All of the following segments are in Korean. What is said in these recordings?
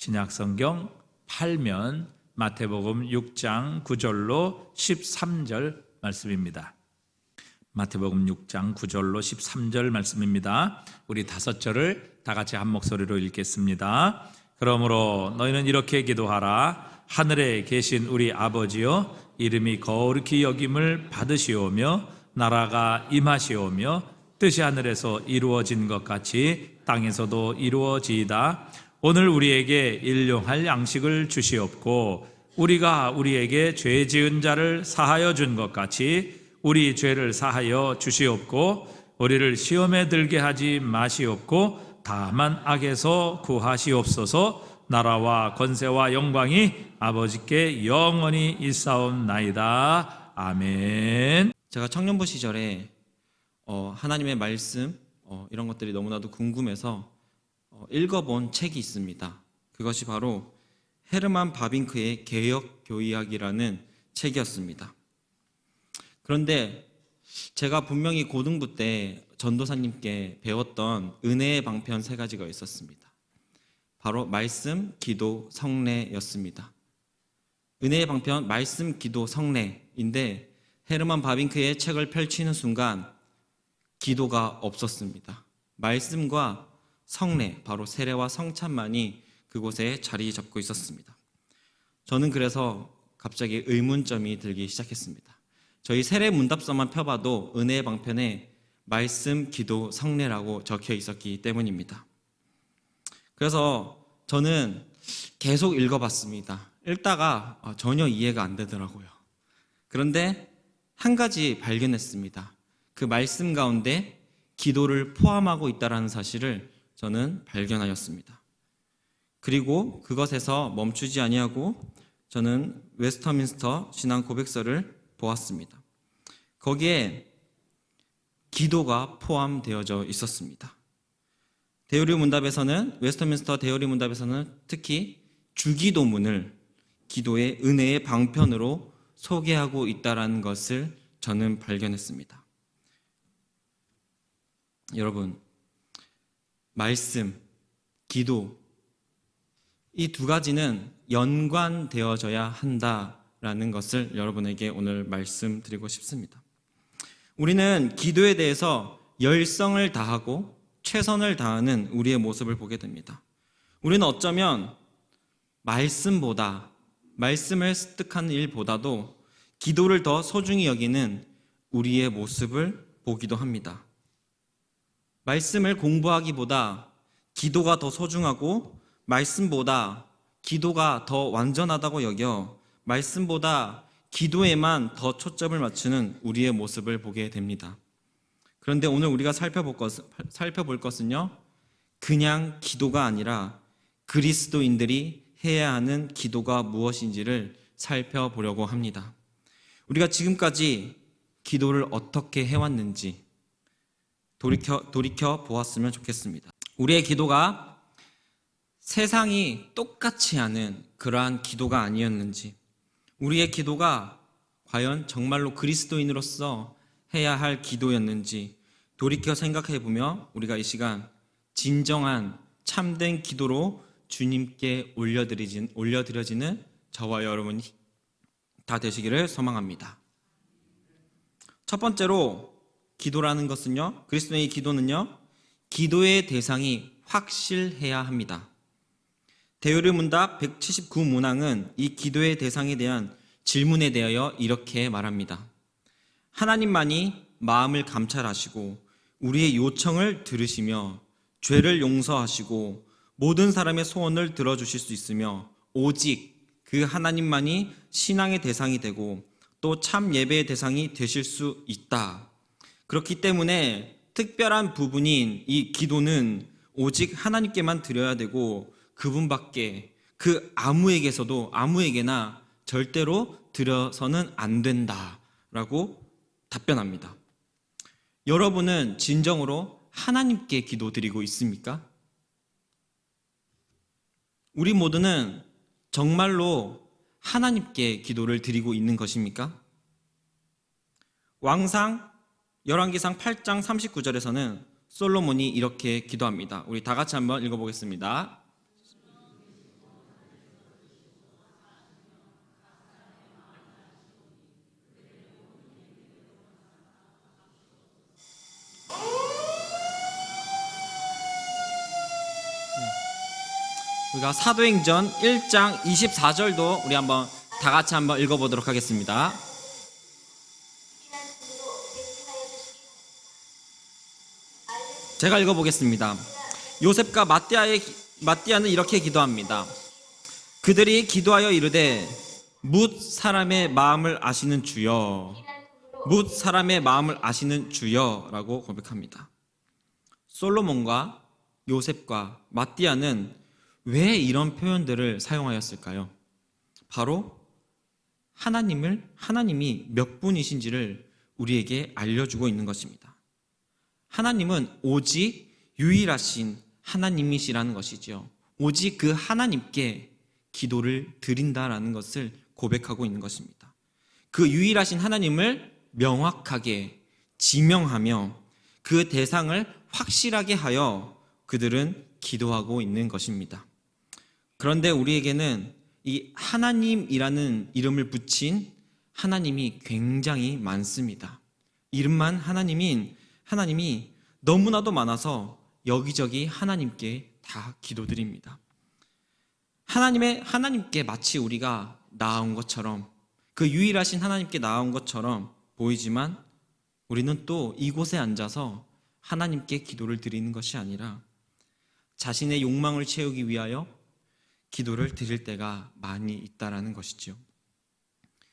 신약 성경 팔면 마태복음 6장 9절로 13절 말씀입니다. 마태복음 6장 9절로 13절 말씀입니다. 우리 다섯 절을 다 같이 한 목소리로 읽겠습니다. 그러므로 너희는 이렇게 기도하라. 하늘에 계신 우리 아버지여 이름이 거룩히 여김을 받으시오며 나라가 임하시오며 뜻이 하늘에서 이루어진 것 같이 땅에서도 이루어지이다. 오늘 우리에게 일용할 양식을 주시옵고 우리가 우리에게 죄 지은 자를 사하여 준 것 같이 우리 죄를 사하여 주시옵고 우리를 시험에 들게 하지 마시옵고 다만 악에서 구하시옵소서 나라와 권세와 영광이 아버지께 영원히 있사옵나이다 아멘. 제가 청년부 시절에 어, 하나님의 말씀 어, 이런 것들이 너무나도 궁금해서 어, 읽어본 책이 있습니다. 그것이 바로 헤르만 바빙크의 개혁 교의학이라는 책이었습니다. 그런데 제가 분명히 고등부 때 전도사님께 배웠던 은혜의 방편 세 가지가 있었습니다. 바로 말씀, 기도, 성례였습니다. 은혜의 방편 말씀, 기도, 성례인데 헤르만 바빙크의 책을 펼치는 순간 기도가 없었습니다. 말씀과 성례, 바로 세례와 성찬만이 그곳에 자리 잡고 있었습니다. 저는 그래서 갑자기 의문점이 들기 시작했습니다. 저희 세례 문답서만 펴봐도 은혜의 방편에 말씀, 기도, 성례라고 적혀 있었기 때문입니다. 그래서 저는 계속 읽어봤습니다. 읽다가 아, 전혀 이해가 안 되더라고요. 그런데 한 가지 발견했습니다. 그 말씀 가운데 기도를 포함하고 있다는 사실을 저는 발견하였습니다. 그리고 그것에서 멈추지 아니하고 저는 웨스터민스터 신앙 고백서를 보았습니다. 거기에 기도가 포함되어져 있었습니다. 대요리 문답에서는 웨스터민스터 대요리 문답에서는 특히 주기도문을 기도의 은혜의 방편으로 소개하고 있다라는 것을 저는 발견했습니다. 여러분, 말씀, 기도 이 두 가지는 연관되어져야 한다라는 것을 여러분에게 오늘 말씀드리고 싶습니다. 우리는 기도에 대해서 열성을 다하고 최선을 다하는 우리의 모습을 보게 됩니다. 우리는 어쩌면 말씀보다 말씀을 습득하는 일보다도 기도를 더 소중히 여기는 우리의 모습을 보기도 합니다. 말씀을 공부하기보다 기도가 더 소중하고 말씀보다 기도가 더 완전하다고 여겨 말씀보다 기도에만 더 초점을 맞추는 우리의 모습을 보게 됩니다. 그런데 오늘 우리가 살펴볼, 것, 살펴볼 것은요, 그냥 기도가 아니라 그리스도인들이 해야 하는 기도가 무엇인지를 살펴보려고 합니다. 우리가 지금까지 기도를 어떻게 해왔는지 돌이켜, 돌이켜 보았으면 좋겠습니다. 우리의 기도가 세상이 똑같이 하는 그러한 기도가 아니었는지, 우리의 기도가 과연 정말로 그리스도인으로서 해야 할 기도였는지 돌이켜 생각해 보며 우리가 이 시간 진정한 참된 기도로 주님께 올려드리진, 올려드려지는 저와 여러분이 다 되시기를 소망합니다. 첫 번째로 기도라는 것은요, 그리스도의 기도는요, 기도의 대상이 확실해야 합니다. 대요리 문답 179 문항은 이 기도의 대상에 대한 질문에 대하여 이렇게 말합니다. 하나님만이 마음을 감찰하시고 우리의 요청을 들으시며 죄를 용서하시고 모든 사람의 소원을 들어주실 수 있으며 오직 그 하나님만이 신앙의 대상이 되고 또 참 예배의 대상이 되실 수 있다. 그렇기 때문에 특별한 부분인 이 기도는 오직 하나님께만 드려야 되고 그분밖에 그 아무에게서도 아무에게나 절대로 드려서는 안 된다라고 답변합니다. 여러분은 진정으로 하나님께 기도 드리고 있습니까? 우리 모두는 정말로 하나님께 기도를 드리고 있는 것입니까? 왕상 열왕기상 8장 39절에서는 솔로몬이 이렇게 기도합니다. 우리 다 같이 한번 읽어보겠습니다. 네. 우리가 사도행전 1장 24절도 우리 한번 다 같이 한번 읽어보도록 하겠습니다. 제가 읽어보겠습니다. 요셉과 마띠아의 마띠아는 이렇게 기도합니다. 그들이 기도하여 이르되 묻 사람의 마음을 아시는 주여 묻 사람의 마음을 아시는 주여라고 고백합니다. 솔로몬과 요셉과 마띠아는 왜 이런 표현들을 사용하였을까요? 바로 하나님을 하나님이 몇 분이신지를 우리에게 알려주고 있는 것입니다. 하나님은 오직 유일하신 하나님이시라는 것이지요. 오직 그 하나님께 기도를 드린다라는 것을 고백하고 있는 것입니다. 그 유일하신 하나님을 명확하게 지명하며 그 대상을 확실하게 하여 그들은 기도하고 있는 것입니다. 그런데 우리에게는 이 하나님이라는 이름을 붙인 하나님이 굉장히 많습니다. 이름만 하나님인 하나님이 너무나도 많아서 여기저기 하나님께 다 기도드립니다. 하나님의 하나님께 마치 우리가 나아온 것처럼 그 유일하신 하나님께 나아온 것처럼 보이지만 우리는 또 이곳에 앉아서 하나님께 기도를 드리는 것이 아니라 자신의 욕망을 채우기 위하여 기도를 드릴 때가 많이 있다라는 것이지요.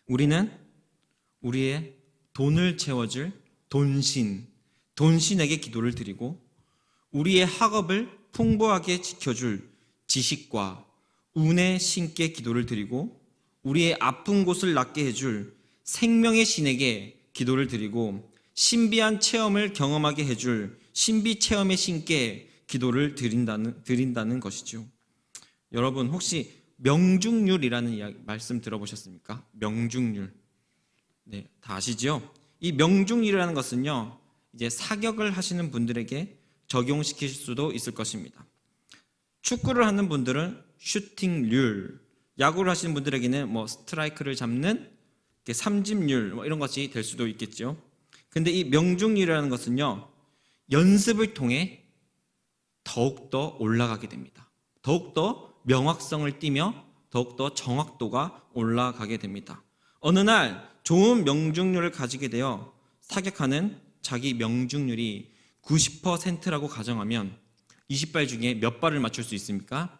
우리는 우리의 돈을 채워줄 돈신, 돈신에게 기도를 드리고 우리의 학업을 풍부하게 지켜줄 지식과 운의 신께 기도를 드리고 우리의 아픈 곳을 낫게 해줄 생명의 신에게 기도를 드리고 신비한 체험을 경험하게 해줄 신비 체험의 신께 기도를 드린다는 드린다는 것이죠. 여러분 혹시 명중률이라는 이야기, 말씀 들어보셨습니까? 명중률. 네, 다 아시죠? 이 명중률이라는 것은요. 이제 사격을 하시는 분들에게 적용시킬 수도 있을 것입니다. 축구를 하는 분들은 슈팅 률, 야구를 하시는 분들에게는 뭐 스트라이크를 잡는 삼진률 뭐 이런 것이 될 수도 있겠죠. 근데 이 명중률이라는 것은요. 연습을 통해 더욱더 올라가게 됩니다. 더욱더 명확성을 띠며 더욱더 정확도가 올라가게 됩니다. 어느 날 좋은 명중률을 가지게 되어 사격하는 자기 명중률이 90%라고 가정하면 20발 중에 몇 발을 맞출 수 있습니까?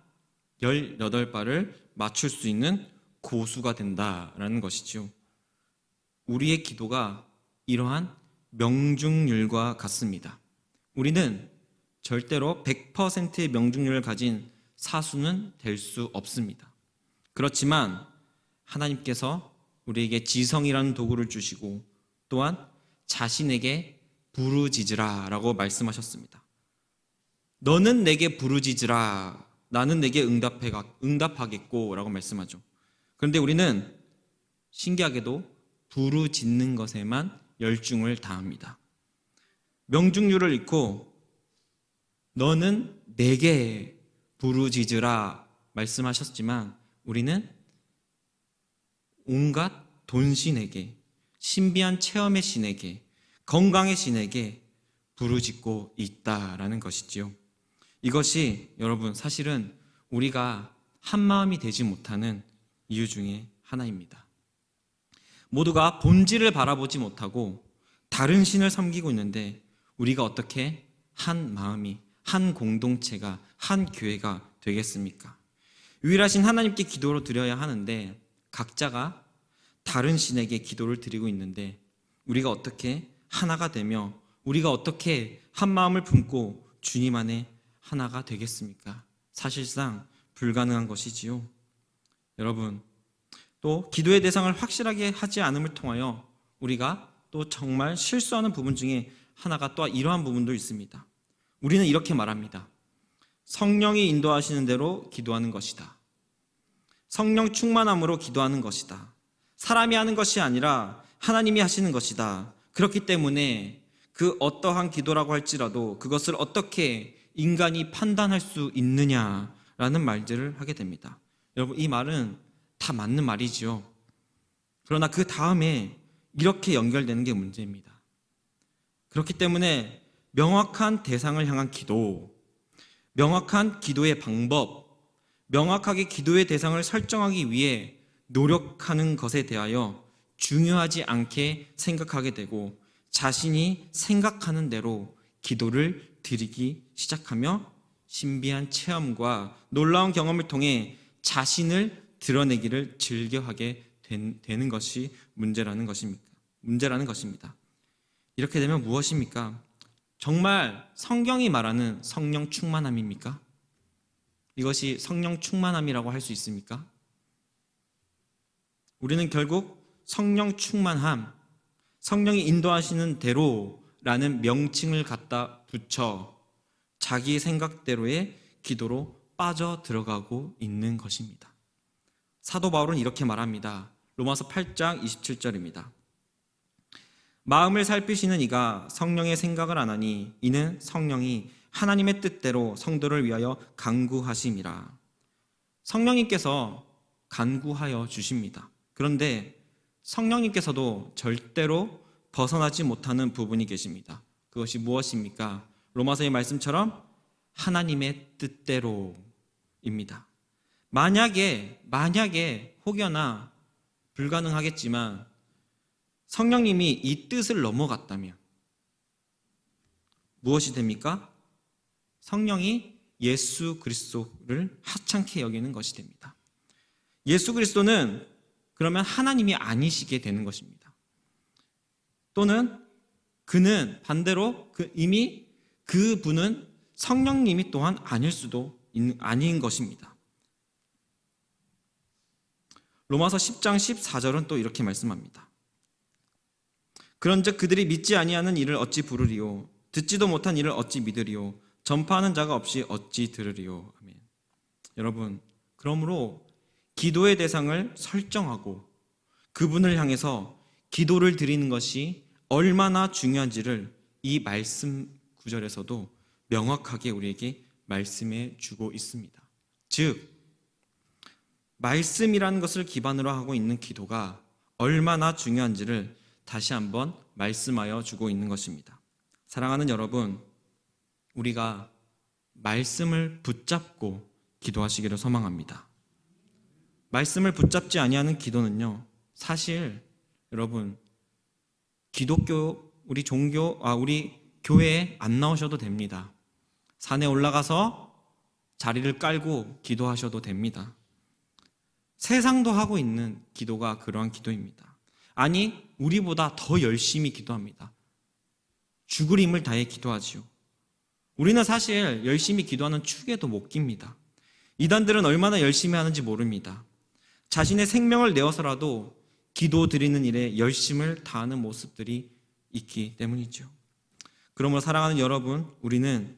18발을 맞출 수 있는 고수가 된다라는 것이죠. 우리의 기도가 이러한 명중률과 같습니다. 우리는 절대로 100%의 명중률을 가진 사수는 될 수 없습니다. 그렇지만 하나님께서 우리에게 지성이라는 도구를 주시고 또한 자신에게 부르짖으라라고 말씀하셨습니다. 너는 내게 부르짖으라 나는 내게 응답해 응답하겠고라고 말씀하죠. 그런데 우리는 신기하게도 부르짖는 것에만 열중을 다합니다. 명중률을 잃고 너는 내게 부르짖으라 말씀하셨지만 우리는 온갖 돈신에게 신비한 체험의 신에게 건강의 신에게 부르짖고 있다라는 것이지요. 이것이 여러분 사실은 우리가 한 마음이 되지 못하는 이유 중에 하나입니다. 모두가 본질을 바라보지 못하고 다른 신을 섬기고 있는데 우리가 어떻게 한 마음이 한 공동체가 한 교회가 되겠습니까? 유일하신 하나님께 기도로 드려야 하는데 각자가 다른 신에게 기도를 드리고 있는데 우리가 어떻게 하나가 되며 우리가 어떻게 한 마음을 품고 주님 안에 하나가 되겠습니까? 사실상 불가능한 것이지요. 여러분, 또 기도의 대상을 확실하게 하지 않음을 통하여 우리가 또 정말 실수하는 부분 중에 하나가 또 이러한 부분도 있습니다. 우리는 이렇게 말합니다. 성령이 인도하시는 대로 기도하는 것이다. 성령 충만함으로 기도하는 것이다. 사람이 하는 것이 아니라 하나님이 하시는 것이다. 그렇기 때문에 그 어떠한 기도라고 할지라도 그것을 어떻게 인간이 판단할 수 있느냐라는 말들을 하게 됩니다. 여러분, 이 말은 다 맞는 말이지요. 그러나 그 다음에 이렇게 연결되는 게 문제입니다. 그렇기 때문에 명확한 대상을 향한 기도, 명확한 기도의 방법, 명확하게 기도의 대상을 설정하기 위해 노력하는 것에 대하여 중요하지 않게 생각하게 되고 자신이 생각하는 대로 기도를 드리기 시작하며 신비한 체험과 놀라운 경험을 통해 자신을 드러내기를 즐겨하게 된- 되는 것이 문제라는 것입니까? 문제라는 것입니다. 이렇게 되면 무엇입니까? 정말 성경이 말하는 성령 충만함입니까? 이것이 성령 충만함이라고 할 수 있습니까? 우리는 결국 성령 충만함, 성령이 인도하시는 대로라는 명칭을 갖다 붙여 자기 생각대로의 기도로 빠져 들어가고 있는 것입니다. 사도 바울은 이렇게 말합니다. 로마서 8장 27절입니다. 마음을 살피시는 이가 성령의 생각을 안 하니 이는 성령이 하나님의 뜻대로 성도를 위하여 간구하심이라. 성령님께서 간구하여 주십니다. 그런데 성령님께서도 절대로 벗어나지 못하는 부분이 계십니다. 그것이 무엇입니까? 로마서의 말씀처럼 하나님의 뜻대로입니다. 만약에 만약에 혹여나 불가능하겠지만 성령님이 이 뜻을 넘어갔다면 무엇이 됩니까? 성령이 예수 그리스도를 하찮게 여기는 것이 됩니다. 예수 그리스도는 그러면 하나님이 아니시게 되는 것입니다. 또는 그는 반대로 그 이미 그 분은 성령님이 또한 아닐 수도 있는, 아닌 것입니다. 로마서 10장 14절은 또 이렇게 말씀합니다. 그런즉 그들이 믿지 아니하는 일을 어찌 부르리요 듣지도 못한 일을 어찌 믿으리요 전파하는 자가 없이 어찌 들으리요 아멘. 여러분 그러므로 기도의 대상을 설정하고 그분을 향해서 기도를 드리는 것이 얼마나 중요한지를 이 말씀 구절에서도 명확하게 우리에게 말씀해 주고 있습니다. 즉 말씀이라는 것을 기반으로 하고 있는 기도가 얼마나 중요한지를 다시 한번 말씀하여 주고 있는 것입니다. 사랑하는 여러분, 우리가 말씀을 붙잡고 기도하시기를 소망합니다. 말씀을 붙잡지 아니하는 기도는요, 사실 여러분 기독교 우리 종교 아 우리 교회에 안 나오셔도 됩니다. 산에 올라가서 자리를 깔고 기도하셔도 됩니다. 세상도 하고 있는 기도가 그러한 기도입니다. 아니, 우리보다 더 열심히 기도합니다. 죽을 힘을 다해 기도하지요. 우리는 사실 열심히 기도하는 축에도 못 깁니다. 이단들은 얼마나 열심히 하는지 모릅니다. 자신의 생명을 내어서라도 기도 드리는 일에 열심을 다하는 모습들이 있기 때문이죠. 그러므로 사랑하는 여러분, 우리는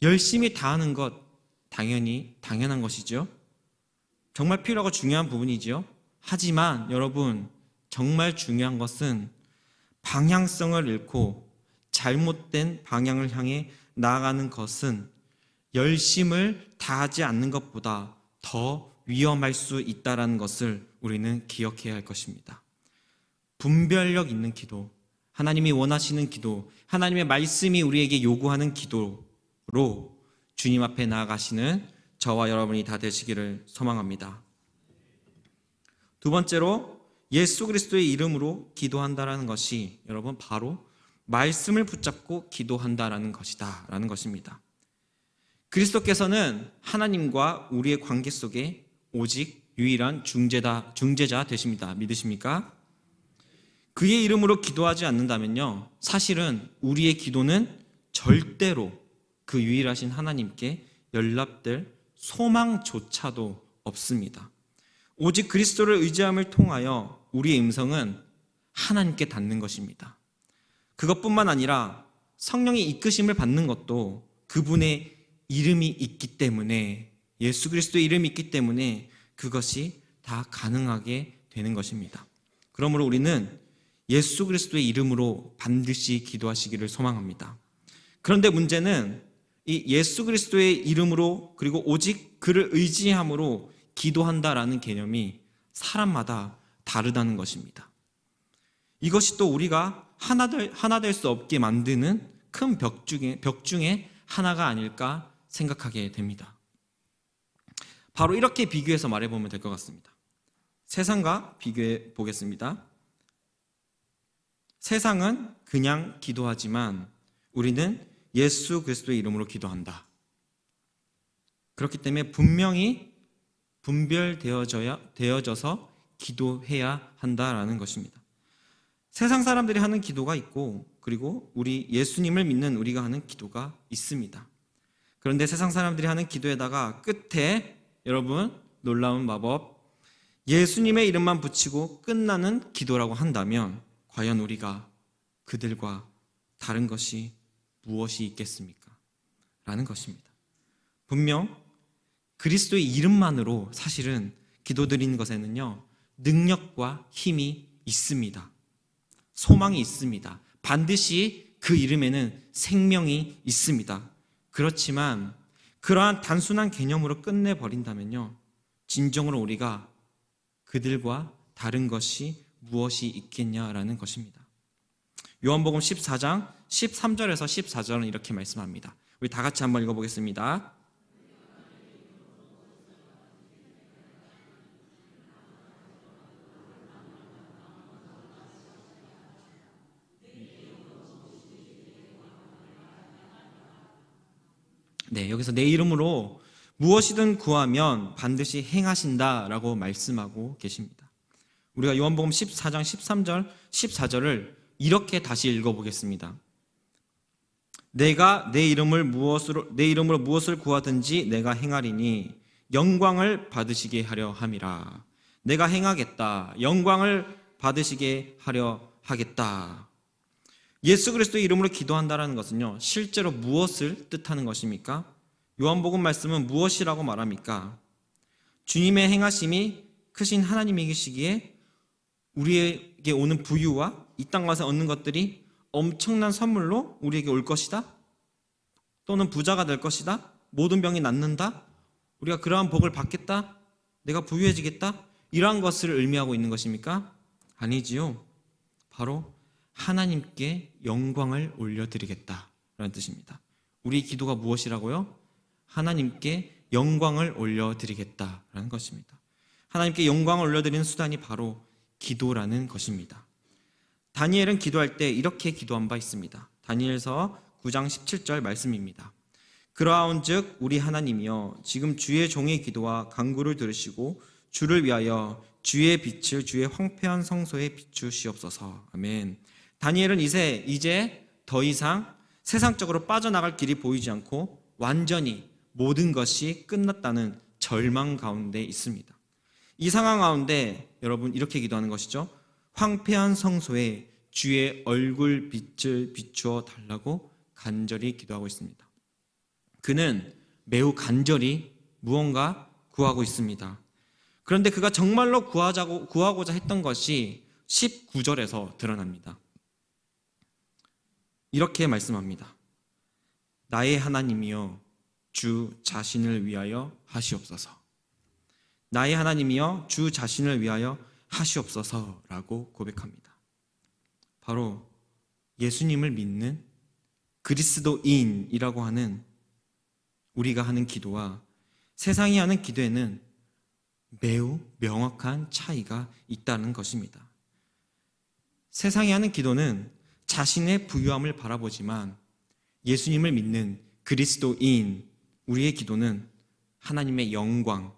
열심히 다하는 것 당연히 당연한 것이죠. 정말 필요하고 중요한 부분이죠. 하지만 여러분, 정말 중요한 것은 방향성을 잃고 잘못된 방향을 향해 나아가는 것은 열심을 다하지 않는 것보다 더 위험할 수 있다라는 것을 우리는 기억해야 할 것입니다. 분별력 있는 기도, 하나님이 원하시는 기도, 하나님의 말씀이 우리에게 요구하는 기도로 주님 앞에 나아가시는 저와 여러분이 다 되시기를 소망합니다. 두 번째로 예수 그리스도의 이름으로 기도한다라는 것이 여러분 바로 말씀을 붙잡고 기도한다라는 것이다라는 것입니다. 그리스도께서는 하나님과 우리의 관계 속에 오직 유일한 중재다 중재자 되십니다. 믿으십니까? 그의 이름으로 기도하지 않는다면요. 사실은 우리의 기도는 절대로 그 유일하신 하나님께 연락될 소망조차도 없습니다. 오직 그리스도를 의지함을 통하여 우리의 음성은 하나님께 닿는 것입니다. 그것뿐만 아니라 성령의 이끄심을 받는 것도 그분의 이름이 있기 때문에 예수 그리스도의 이름이 있기 때문에 그것이 다 가능하게 되는 것입니다. 그러므로 우리는 예수 그리스도의 이름으로 반드시 기도하시기를 소망합니다. 그런데 문제는 이 예수 그리스도의 이름으로 그리고 오직 그를 의지함으로 기도한다라는 개념이 사람마다 다르다는 것입니다. 이것이 또 우리가 하나 될 하나 될 수 없게 만드는 큰 벽 중에 벽 중에 하나가 아닐까 생각하게 됩니다. 바로 이렇게 비교해서 말해보면 될 것 같습니다. 세상과 비교해 보겠습니다. 세상은 그냥 기도하지만 우리는 예수 그리스도의 이름으로 기도한다. 그렇기 때문에 분명히 분별되어져야 되어져서 기도해야 한다라는 것입니다. 세상 사람들이 하는 기도가 있고 그리고 우리 예수님을 믿는 우리가 하는 기도가 있습니다. 그런데 세상 사람들이 하는 기도에다가 끝에 여러분 놀라운 마법 예수님의 이름만 붙이고 끝나는 기도라고 한다면 과연 우리가 그들과 다른 것이 무엇이 있겠습니까? 라는 것입니다. 분명 그리스도의 이름만으로 사실은 기도드리는 것에는요, 능력과 힘이 있습니다. 소망이 있습니다. 반드시 그 이름에는 생명이 있습니다. 그렇지만 그러한 단순한 개념으로 끝내버린다면요, 진정으로 우리가 그들과 다른 것이 무엇이 있겠냐라는 것입니다. 요한복음 14장 13절에서 14절은 이렇게 말씀합니다. 우리 다 같이 한번 읽어보겠습니다. 네, 여기서 내 이름으로 무엇이든 구하면 반드시 행하신다라고 말씀하고 계십니다. 우리가 요한복음 14장 13절, 14절을 이렇게 다시 읽어 보겠습니다. 내가 내 이름을 무엇으로 내 이름으로 무엇을 구하든지 내가 행하리니 영광을 받으시게 하려 함이라. 내가 행하겠다. 영광을 받으시게 하려 하겠다. 예수 그리스도의 이름으로 기도한다라는 것은요. 실제로 무엇을 뜻하는 것입니까? 요한복음 말씀은 무엇이라고 말합니까? 주님의 행하심이 크신 하나님이시기에 우리에게 오는 부유와 이땅 가서 얻는 것들이 엄청난 선물로 우리에게 올 것이다? 또는 부자가 될 것이다? 모든 병이 낫는다? 우리가 그러한 복을 받겠다? 내가 부유해지겠다? 이러한 것을 의미하고 있는 것입니까? 아니지요. 바로 하나님께 영광을 올려드리겠다라는 뜻입니다. 우리 기도가 무엇이라고요? 하나님께 영광을 올려드리겠다라는 것입니다. 하나님께 영광을 올려드리는 수단이 바로 기도라는 것입니다. 다니엘은 기도할 때 이렇게 기도한 바 있습니다. 다니엘서 9장 17절 말씀입니다. 그러하온즉 우리 하나님이여 지금 주의 종의 기도와 간구를 들으시고 주를 위하여 주의 빛을 주의 황폐한 성소에 비추시옵소서. 아멘. 다니엘은 이제 이제 더 이상 세상적으로 빠져나갈 길이 보이지 않고 완전히 모든 것이 끝났다는 절망 가운데 있습니다. 이 상황 가운데 여러분 이렇게 기도하는 것이죠. 황폐한 성소에 주의 얼굴 빛을 비추어 달라고 간절히 기도하고 있습니다. 그는 매우 간절히 무언가 구하고 있습니다. 그런데 그가 정말로 구하자고 구하고자 했던 것이 19절에서 드러납니다. 이렇게 말씀합니다. 나의 하나님이여 주 자신을 위하여 하시옵소서. 나의 하나님이여 주 자신을 위하여 하시옵소서라고 고백합니다. 바로 예수님을 믿는 그리스도인이라고 하는 우리가 하는 기도와 세상이 하는 기도에는 매우 명확한 차이가 있다는 것입니다. 세상이 하는 기도는 자신의 부유함을 바라보지만 예수님을 믿는 그리스도인 우리의 기도는 하나님의 영광,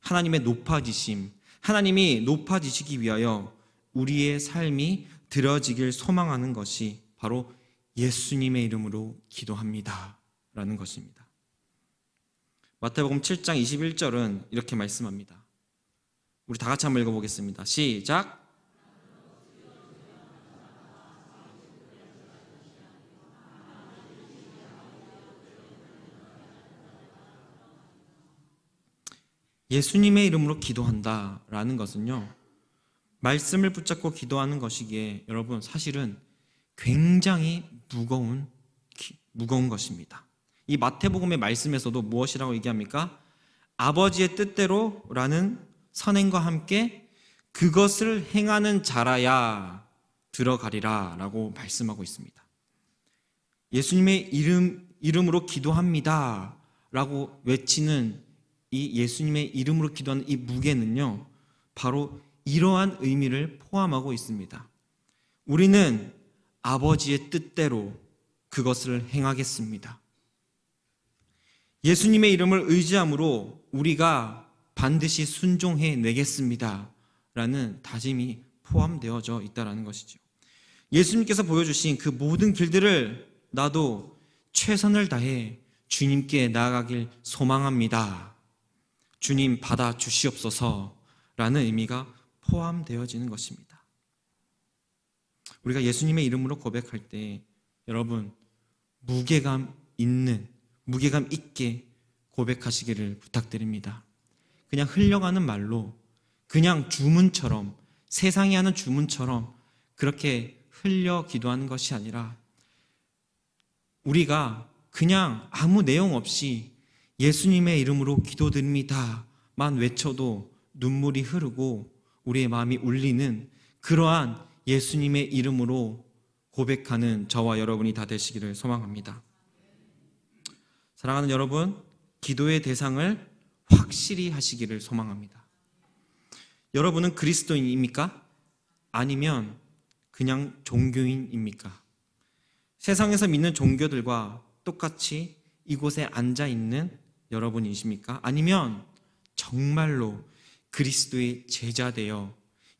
하나님의 높아지심, 하나님이 높아지시기 위하여 우리의 삶이 들어지길 소망하는 것이 바로 예수님의 이름으로 기도합니다. 라는 것입니다. 마태복음 7장 21절은 이렇게 말씀합니다. 우리 다 같이 한번 읽어보겠습니다. 시작. 예수님의 이름으로 기도한다 라는 것은요. 말씀을 붙잡고 기도하는 것이기에 여러분 사실은 굉장히 무거운 기- 무거운 것입니다. 이 마태복음의 말씀에서도 무엇이라고 얘기합니까? 아버지의 뜻대로 라는 선행과 함께 그것을 행하는 자라야 들어가리라 라고 말씀하고 있습니다. 예수님의 이름 이름으로 기도합니다 라고 외치는 이 예수님의 이름으로 기도하는 이 무게는요, 바로 이러한 의미를 포함하고 있습니다. 우리는 아버지의 뜻대로 그것을 행하겠습니다. 예수님의 이름을 의지함으로 우리가 반드시 순종해 내겠습니다. 라는 다짐이 포함되어져 있다라는 것이죠. 예수님께서 보여주신 그 모든 길들을 나도 최선을 다해 주님께 나아가길 소망합니다. 주님 받아 주시옵소서 라는 의미가 포함되어지는 것입니다. 우리가 예수님의 이름으로 고백할 때 여러분 무게감 있는 무게감 있게 고백하시기를 부탁드립니다. 그냥 흘려가는 말로 그냥 주문처럼 세상이 하는 주문처럼 그렇게 흘려 기도하는 것이 아니라 우리가 그냥 아무 내용 없이 예수님의 이름으로 기도드립니다만 외쳐도 눈물이 흐르고 우리의 마음이 울리는 그러한 예수님의 이름으로 고백하는 저와 여러분이 다 되시기를 소망합니다. 사랑하는 여러분, 기도의 대상을 확실히 하시기를 소망합니다. 여러분은 그리스도인입니까? 아니면 그냥 종교인입니까? 세상에서 믿는 종교들과 똑같이 이곳에 앉아 있는 여러분이십니까? 아니면 정말로 그리스도의 제자 되어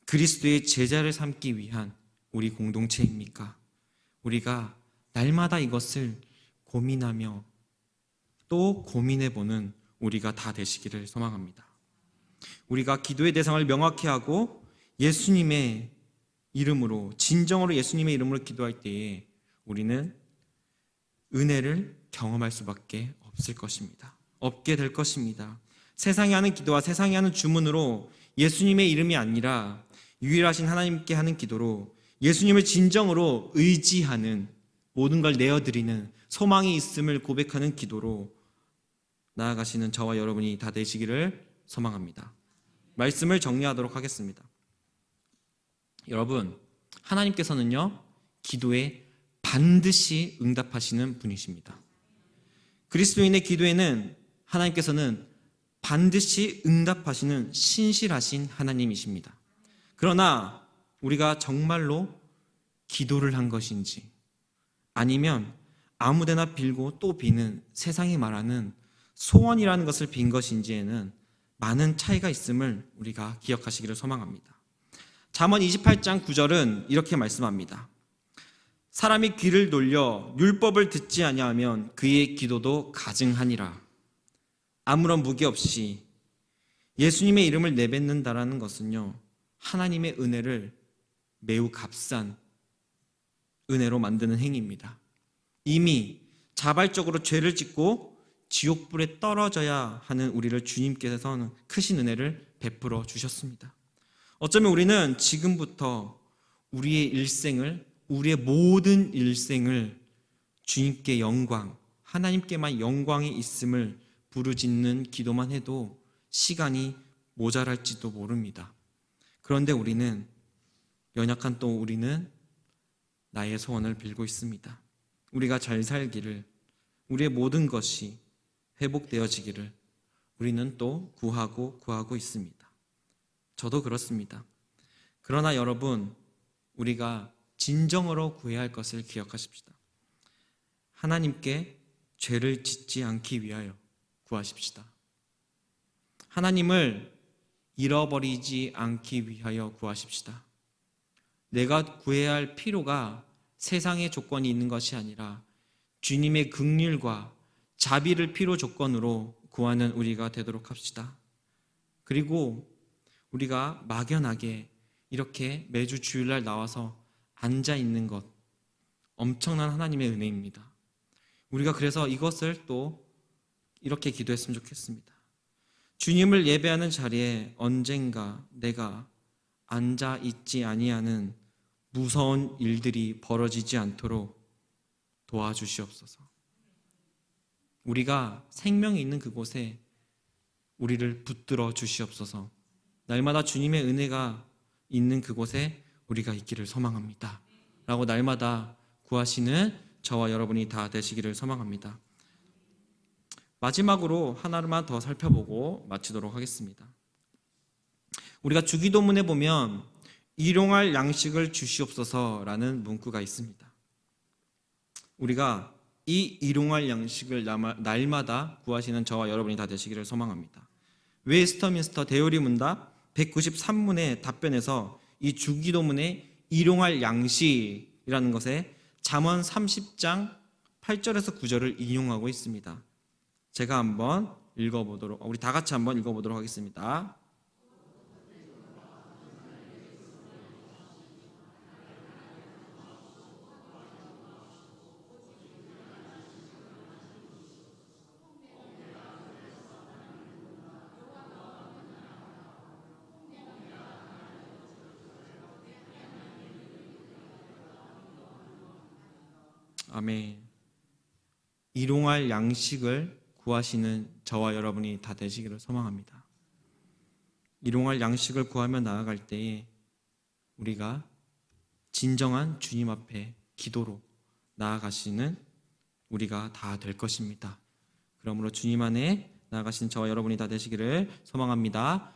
그리스도의 제자를 삼기 위한 우리 공동체입니까? 우리가 날마다 이것을 고민하며 또 고민해 보는 우리가 다 되시기를 소망합니다. 우리가 기도의 대상을 명확히 하고 예수님의 이름으로 진정으로 예수님의 이름으로 기도할 때에 우리는 은혜를 경험할 수밖에 없을 것입니다. 없게 될 것입니다. 세상이 하는 기도와 세상이 하는 주문으로 예수님의 이름이 아니라 유일하신 하나님께 하는 기도로 예수님을 진정으로 의지하는 모든 걸 내어드리는 소망이 있음을 고백하는 기도로 나아가시는 저와 여러분이 다 되시기를 소망합니다. 말씀을 정리하도록 하겠습니다. 여러분, 하나님께서는요, 기도에 반드시 응답하시는 분이십니다. 그리스도인의 기도에는 하나님께서는 반드시 응답하시는 신실하신 하나님이십니다. 그러나 우리가 정말로 기도를 한 것인지 아니면 아무데나 빌고 또 비는 세상이 말하는 소원이라는 것을 빈 것인지에는 많은 차이가 있음을 우리가 기억하시기를 소망합니다. 잠언 28장 9절은 이렇게 말씀합니다. 사람이 귀를 돌려 율법을 듣지 아니하면 그의 기도도 가증하니라. 아무런 무게 없이 예수님의 이름을 내뱉는다라는 것은요. 하나님의 은혜를 매우 값싼 은혜로 만드는 행위입니다. 이미 자발적으로 죄를 짓고 지옥불에 떨어져야 하는 우리를 주님께서는 크신 은혜를 베풀어 주셨습니다. 어쩌면 우리는 지금부터 우리의 일생을 우리의 모든 일생을 주님께 영광, 하나님께만 영광이 있음을 부르짖는 기도만 해도 시간이 모자랄지도 모릅니다. 그런데 우리는 연약한 또 우리는 나의 소원을 빌고 있습니다. 우리가 잘 살기를 우리의 모든 것이 회복되어지기를 우리는 또 구하고 구하고 있습니다. 저도 그렇습니다. 그러나 여러분, 우리가 진정으로 구해야 할 것을 기억하십시다. 하나님께 죄를 짓지 않기 위하여 구하십시다. 하나님을 잃어버리지 않기 위하여 구하십시다. 내가 구해야 할 필요가 세상의 조건이 있는 것이 아니라 주님의 긍휼과 자비를 필요 조건으로 구하는 우리가 되도록 합시다. 그리고 우리가 막연하게 이렇게 매주 주일날 나와서 앉아 있는 것 엄청난 하나님의 은혜입니다. 우리가 그래서 이것을 또 이렇게 기도했으면 좋겠습니다. 주님을 예배하는 자리에 언젠가 내가 앉아 있지 아니하는 무서운 일들이 벌어지지 않도록 도와주시옵소서. 우리가 생명이 있는 그곳에 우리를 붙들어 주시옵소서. 날마다 주님의 은혜가 있는 그곳에 우리가 있기를 소망합니다. 라고 날마다 구하시는 저와 여러분이 다 되시기를 소망합니다. 마지막으로 하나만 더 살펴보고 마치도록 하겠습니다. 우리가 주기도문에 보면 일용할 양식을 주시옵소서라는 문구가 있습니다. 우리가 이 일용할 양식을 날마다 구하시는 저와 여러분이 다 되시기를 소망합니다. 웨스터민스터 대요리 문답 193문의 답변에서 이 주기도문의 일용할 양식이라는 것에 잠언 30장 8절에서 9절을 인용하고 있습니다. 제가 한번 읽어보도록 우리 다 같이 한번 읽어보도록 하겠습니다. 아멘. 일용할 양식을 구하시는 저와 여러분이 다 되시기를 소망합니다. 일용할 양식을 구하며 나아갈 때에 우리가 진정한 주님 앞에 기도로 나아가시는 우리가 다 될 것입니다. 그러므로 주님 안에 나아가신 저와 여러분이 다 되시기를 소망합니다.